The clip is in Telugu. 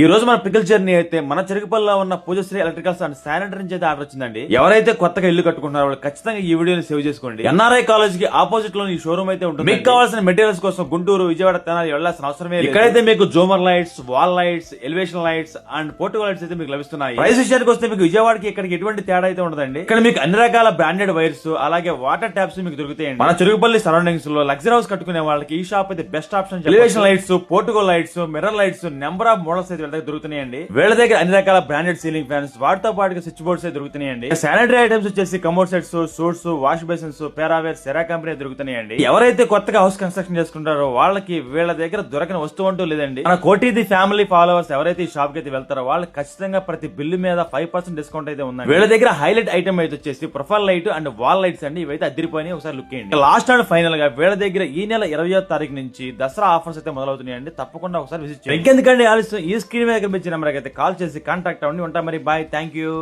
ఈ రోజు మన పికల్ జర్నీ అయితే మన చెరుకుపల్లిలో ఉన్న పూజశ్రీ ఎలక్ట్రికల్స్ అండ్ శానిటరీ నుంచి అయితే ఆర్డర్ వచ్చిందండి. ఎవరైతే కొత్తగా ఇల్లు కట్టుకుంటున్నారో వాళ్ళు ఖచ్చితంగా ఈ వీడియోని సేవ్ చేసుకోండి. ఎన్ఆర్ఐ కాలేజ్కి ఆపోజిట్లో ఈ షోరూమ్ అయితే ఉంటుంది. మీకు కావాల్సిన మెటీరియల్స్ కోసం గుంటూరు విజయవాడ తెనాలి వెళ్ళాల్సిన అవసరమే. ఇక్కడైతే మీకు జోమర్ lights wall lights elevation lights and Portugal lights అయితే మీకు లభిస్తున్నాయి. ప్రైస్ విషయానికి వస్తే మీకు విజయవాడకి ఇక్కడికి ఎటువంటి తేడా అయితే ఉండదండి. ఇక్కడ మీకు అన్ని రకాల బ్రాండెడ్ వైర్స్ అలాగే వాటర్ ట్యాప్స్ మీకు దొరుకుతాయండి. మన చెరుకుపల్లి సరౌండింగ్స్లో లగ్జరీ హౌస్ కట్టుకునే వాళ్ళకి ఈ షాప్ అయితే best option elevation lights Portugal lights mirror lights number of models అయితే వీళ్ళ దగ్గర దొరుకుతున్నాయండి. వీళ్ళ దగ్గర అన్ని రకాల బ్రాండెడ్ సీలింగ్ ఫ్యాన్స్ వాటితో పాటు స్విచ్ బోర్డ్స్ దొరుకుతున్నాయండి. శానిటరీ ఐటమ్స్ వచ్చేసి commode sets suits wash basins Parryware Cera company దొరుకుతున్నాయండి. ఎవరైతే కొత్తగా హౌస్ కన్స్ట్రక్షన్ చేసుకుంటారో వాళ్ళకి వీళ్ళ దగ్గర దొరకని వస్తువు అంటూ లేదండి. మన కోటిది ఫ్యామిలీ ఫాలోవర్స్ ఎవరైతే ఈ షాప్కి అయితే వెళ్తారో వాళ్ళు ఖచ్చితంగా ప్రతి బిల్లు మీద ఫైవ్ పర్సెంట్ డిస్కౌంట్ అయితే ఉందండి. వీళ్ళ దగ్గర హైలైట్ ఐటమ్ అయితే వచ్చేసి profile light and wall lights అండి. ఇవైతే అదిరిపోయి ఒకసారి లుక్ చేయండి. లాస్ట్ అండ్ ఫైనల్గా వీళ్ళ దగ్గర ఈ నెల ఇరవై తారీఖు నుంచి దసరా ఆఫర్స్ అయితే మొదలవుతున్నాయండి. తప్పకుండా ఒకసారి విజిట్ చేయండి. ఇంకెందుకండి ఆలస్యం? ఈ స్క్రీన్ మీద కనిపించిన నెంబర్కి అయితే కాల్ చేసి కాంటాక్ట్ అవ్వండి. ఉంటాం మరి బాయ్. Thank you